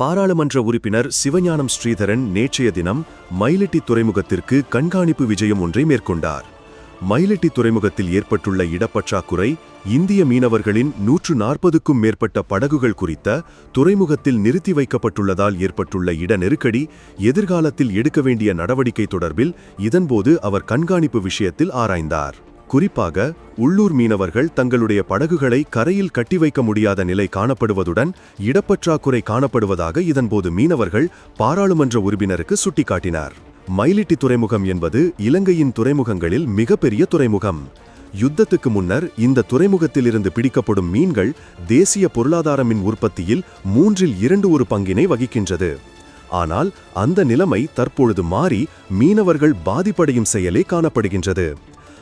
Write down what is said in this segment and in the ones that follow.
பாராளுமன்ற உறுப்பினர் சிவஞானம் ஸ்ரீதரன் நேற்றைய தினம் மயிலட்டி துறைமுகத்திற்கு கண்காணிப்பு விஜயம் ஒன்றை மேற்கொண்டார். மயிலட்டி துறைமுகத்தில் ஏற்பட்டுள்ள இடப்பற்றாக்குறை இந்திய மீனவர்களின் நூற்று நாற்பதுக்கும் மேற்பட்ட படகுகள் குறித்த துறைமுகத்தில் நிறுத்தி வைக்கப்பட்டுள்ளதால் ஏற்பட்டுள்ள இட நெருக்கடி எதிர்காலத்தில் எடுக்க வேண்டிய நடவடிக்கை தொடர்பில் இதன்போது அவர் கண்காணிப்பு விஷயத்தில் ஆராய்ந்தார். குறிப்பாக உள்ளூர் மீனவர்கள் தங்களுடைய படகுகளை கரையில் கட்டி வைக்க முடியாத நிலை காணப்படுவதுடன் இடப்பற்றாக்குறை காணப்படுவதாக இதன்போது மீனவர்கள் பாராளுமன்ற உறுப்பினருக்கு சுட்டிக்காட்டினார். மயிலிட்டி துறைமுகம் என்பது இலங்கையின் துறைமுகங்களில் மிகப்பெரிய துறைமுகம். யுத்தத்துக்கு முன்னர் இந்த துறைமுகத்திலிருந்து பிடிக்கப்படும் மீன்கள் தேசிய பொருளாதார மின் உற்பத்தியில் மூன்றில் இரண்டு ஒரு பங்கினை வகிக்கின்றது. ஆனால் அந்த நிலைமை தற்பொழுது மாறி மீனவர்கள் பாதிப்படையும் செயலே காணப்படுகின்றது.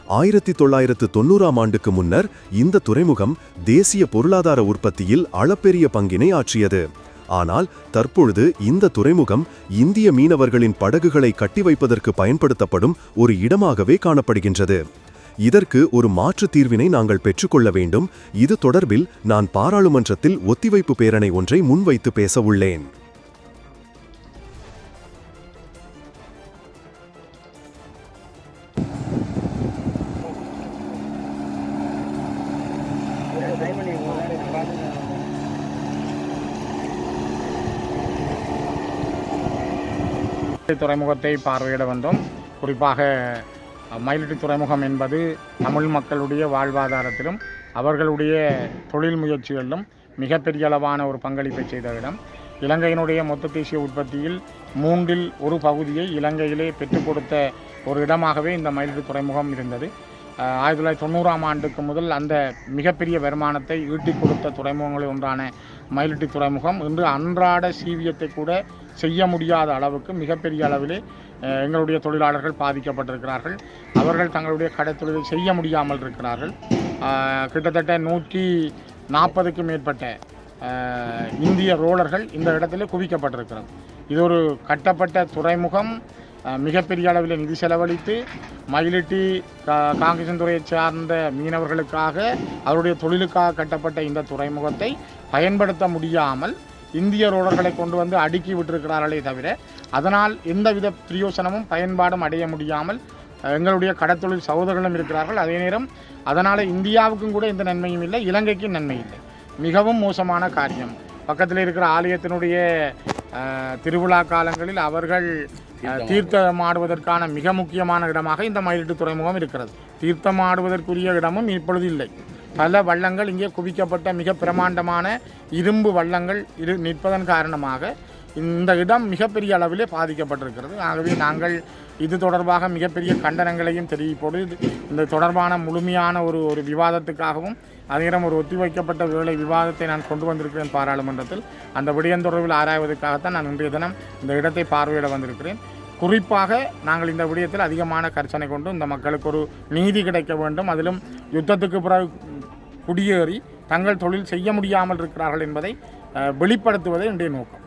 ஆயிரத்தி தொள்ளாயிரத்து தொண்ணூறாம் ஆண்டுக்கு முன்னர் இந்த துறைமுகம் தேசிய பொருளாதார உற்பத்தியில் அளப்பெரிய பங்கினை ஆற்றியது. ஆனால் தற்பொழுது இந்த துறைமுகம் இந்திய மீனவர்களின் படகுகளை கட்டி வைப்பதற்கு பயன்படுத்தப்படும் ஒரு இடமாகவே காணப்படுகின்றது. இதற்கு ஒரு மாற்று தீர்வினை நாங்கள் பெற்றுக்கொள்ள வேண்டும். இது தொடர்பில் நான் பாராளுமன்றத்தில் ஒத்திவைப்பு பேரணை ஒன்றை முன்வைத்து பேச உள்ளேன். துறைமுகத்தை பார்வையிட வந்தோம். குறிப்பாக மயிலிட்டு மயிலிட்டி துறைமுகம் என்பது தமிழ் மக்களுடைய வாழ்வாதாரத்திலும் அவர்களுடைய தொழில் முயற்சிகளிலும் மிகப்பெரிய அளவான ஒரு பங்களிப்பை செய்த இடம். இலங்கையினுடைய மொத்த தேசிய உற்பத்தியில் மூன்றில் ஒரு பகுதியை இலங்கையிலே பெற்றுக் கொடுத்த ஒரு இடமாகவே இந்த மயிலிட்டு துறைமுகம் இருந்தது. ஆயிரத்தி தொள்ளாயிரத்தி தொண்ணூறாம் ஆண்டுக்கு முதல் அந்த மிகப்பெரிய வருமானத்தை ஈட்டிக் கொடுத்த துறைமுகங்களில் ஒன்றான மயிலிட்டி துறைமுகம். இன்று அன்றாட சீவியத்தை கூட செய்ய முடியாத அளவுக்கு மிகப்பெரிய அளவிலே எங்களுடைய தொழிலாளர்கள் பாதிக்கப்பட்டிருக்கிறார்கள். அவர்கள் தங்களுடைய கடைத்தொழிலை செய்ய முடியாமல் இருக்கிறார்கள். கிட்டத்தட்ட நூற்றி நாற்பதுக்கு மேற்பட்ட இந்திய ரோலர்கள் இந்த இடத்துல குவிக்கப்பட்டிருக்கிறது. இது ஒரு கட்டப்பட்ட துறைமுகம். மிகப்பெரிய அளவில் நிதி செலவழித்து மயிலிட்டி கா- காங்கேசன்துறையை சார்ந்த மீனவர்களுக்காக அவருடைய தொழிலுக்காக கட்டப்பட்ட இந்த துறைமுகத்தை பயன்படுத்த முடியாமல் இந்திய ரோடர்களை கொண்டு வந்து அடுக்கி விட்டிருக்கிறார்களே தவிர அதனால் எந்தவித பிரயோசனமும் பயன்பாடும் அடைய முடியாமல் எங்களுடைய கடத்தொழில் சகோதரர்களும் இருக்கிறார்கள். அதே நேரம் அதனால் இந்தியாவுக்கும் கூட எந்த நன்மையும் இல்லை இலங்கைக்கும் நன்மை இல்லை. மிகவும் மோசமான காரியம். பக்கத்தில் இருக்கிற ஆலயத்தினுடைய திருவிழா காலங்களில் அவர்கள் தீர்த்தமாடுவதற்கான மிக முக்கியமான இடமாக இந்த மயிலிட்டு துறைமுகம் இருக்கிறது. தீர்த்தமாடுவதற்குரிய இடமும் இப்பொழுது இல்லை. பல வள்ளங்கள் இங்கே குவிக்கப்பட்ட மிக பிரமாண்டமான இரும்பு வள்ளங்கள் இரு நிற்பதன் காரணமாக இந்த இடம் மிகப்பெரிய அளவிலே பாதிக்கப்பட்டிருக்கிறது. ஆகவே நாங்கள் இது தொடர்பாக மிகப்பெரிய கண்டனங்களையும் தெரிவிப்போடு இந்த தொடர்பான முழுமையான ஒரு ஒரு விவாதத்துக்காகவும் அதே ஒரு ஒத்திவைக்கப்பட்ட வேலை விவாதத்தை நான் கொண்டு வந்திருக்கிறேன் பாராளுமன்றத்தில். அந்த விடயம் தொடர்பில் ஆராய்வதற்காகத்தான் நான் இன்றைய தினம் இந்த இடத்தை பார்வையிட வந்திருக்கிறேன். குறிப்பாக நாங்கள் இந்த விடயத்தில் அதிகமான கர்ச்சனை கொண்டு இந்த மக்களுக்கு ஒரு நீதி கிடைக்க வேண்டும். அதிலும் யுத்தத்துக்கு பிறகு குடியேறி தங்கள் தொழில் செய்ய முடியாமல் இருக்கிறார்கள் என்பதை வெளிப்படுத்துவதே இன்றைய நோக்கம்.